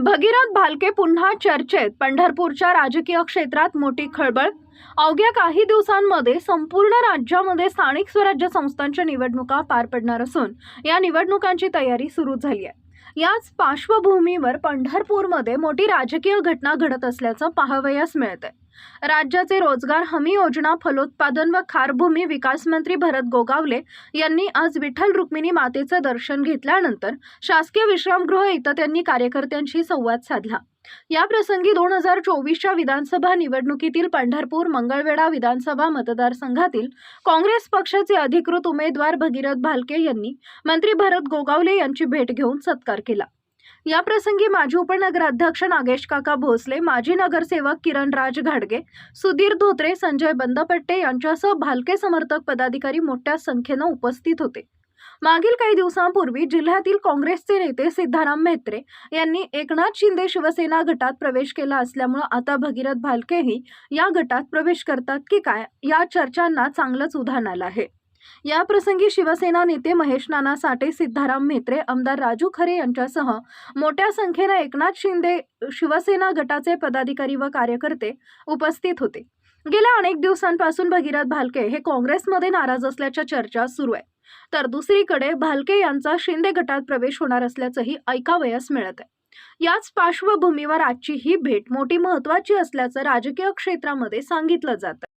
भगीरथ भालके पुन्हा चर्चेत. पंढरपूरच्या राजकीय क्षेत्रात मोठी खळबळ. अवघ्या काही दिवसांमध्ये संपूर्ण राज्यामध्ये स्थानिक स्वराज्य संस्थांच्या निवडणुका पार पडणार असून या निवडणुकांची तयारी सुरू झाली आहे. याच पार्श्वभूमीवर पंढरपूरमध्ये मोठी राजकीय घटना घडत असल्याचं पाहावयास मिळते राज्याचे रोजगार हमी योजना फलोत्पादन व खारभूमी विकास मंत्री भरत गोगावले यांनी आज विठ्ठल रुक्मिणी मातेचं दर्शन घेतल्यानंतर शासकीय विश्रामगृह इथं त्यांनी कार्यकर्त्यांशी संवाद साधला. या प्रसंगी दोन हजार चोवीसच्या विधानसभा निवडणुकीतील पंढरपूर मंगळवेढा विधानसभा मतदारसंघातील काँग्रेस पक्षाचे अधिकृत उमेदवार भगीरथ भालके यांनी मंत्री भरत गोगावले यांची भेट घेऊन सत्कार केला. या प्रसंगी माजी उपनगराध्यक्ष नागेश काका भोसले माजी नगरसेवक किरण राज घाडगे सुधीर धोत्रे संजय बंदपट्टे यांच्यासह भालके समर्थक पदाधिकारी मोठ्या संख्येनं उपस्थित होते. मागील काही दिवसांपूर्वी जिल्ह्यातील काँग्रेसचे नेते सिद्धाराम म्हेत्रे यांनी एकनाथ शिंदे शिवसेना गटात प्रवेश केला असल्यामुळं आता भगीरथ भालकेही या गटात प्रवेश करतात की काय या चर्चांना चांगलंच उदाहरण आलं आहे. या प्रसंगी शिवसेना नेते महेश नाना साठे सिद्धाराम म्हेत्रे आमदार राजू खरे यांच्यासह मोठ्या संख्येनं एकनाथ शिंदे शिवसेना गटाचे पदाधिकारी व कार्यकर्ते उपस्थित होते. गेल्या अनेक दिवसांपासून भगीरथ भालके हे काँग्रेसमध्ये नाराज असल्याच्या चर्चा सुरू आहे. तर दुसरीकडे भालके यांचा शिंदे गटात प्रवेश होणार असल्याचंही ऐकावयास मिळत आहे याच पार्श्वभूमीवर आजची ही भेट मोठी महत्वाची असल्याचं राजकीय क्षेत्रामध्ये सांगितलं जातं